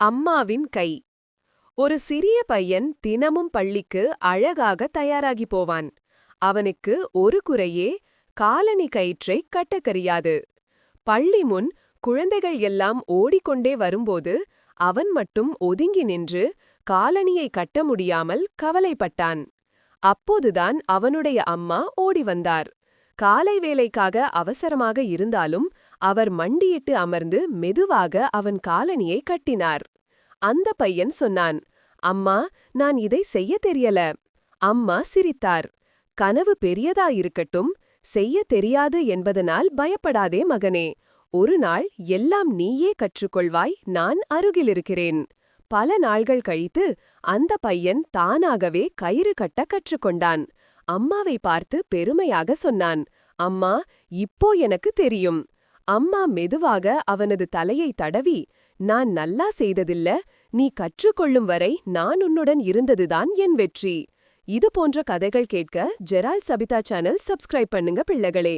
அம்மாவின் கை. ஒரு சிறிய பையன் தினமும் பள்ளிக்கு அழகாக தயாராகி போவான். அவனுக்கு ஒரு குறையே காலணி கயிற்றை கட்டக்கரியாது. பள்ளி முன் குழந்தைகள் எல்லாம் ஓடிக்கொண்டே வரும்போது அவன் மட்டும் ஒதுங்கி நின்று காலணியை கட்ட முடியாமல் கவலைப்பட்டான். அப்போதுதான் அவனுடைய அம்மா ஓடி வந்தார். காலை வேலைக்காக அவசரமாக இருந்தாலும் அவர் மண்டியிட்டு அமர்ந்து மெதுவாக அவன் காலணியை கட்டினார். அந்த பையன் சொன்னான் அம்மா நான் இதை செய்ய தெரியல. அம்மா சிரித்தார் கனவு பெரியதா இருக்கட்டும் செய்ய தெரியாது என்பதனால் பயப்படாதே மகனே. ஒரு நாள் எல்லாம் நீயே கற்றுக்கொள்வாய் நான் அருகிலிருக்கிறேன். பல நாள்கள் கழித்து அந்த பையன் தானாகவே கயிறு கட்ட கற்றுக்கொண்டான். அம்மாவை பார்த்து பெருமையாக சொன்னான் அம்மா இப்போ எனக்கு தெரியும். அம்மா மெதுவாக அவனது தலையை தடவி நான் நல்லா செய்ததில்ல நீ கற்றுக்கொள்ளும் வரை நான் உன்னுடன் இருந்ததுதான் என் வெற்றி இது போன்ற கதைகள் கேட்க ஜெரால் சபிதா சேனல் சப்ஸ்கிரைப் பண்ணுங்க பிள்ளைகளே.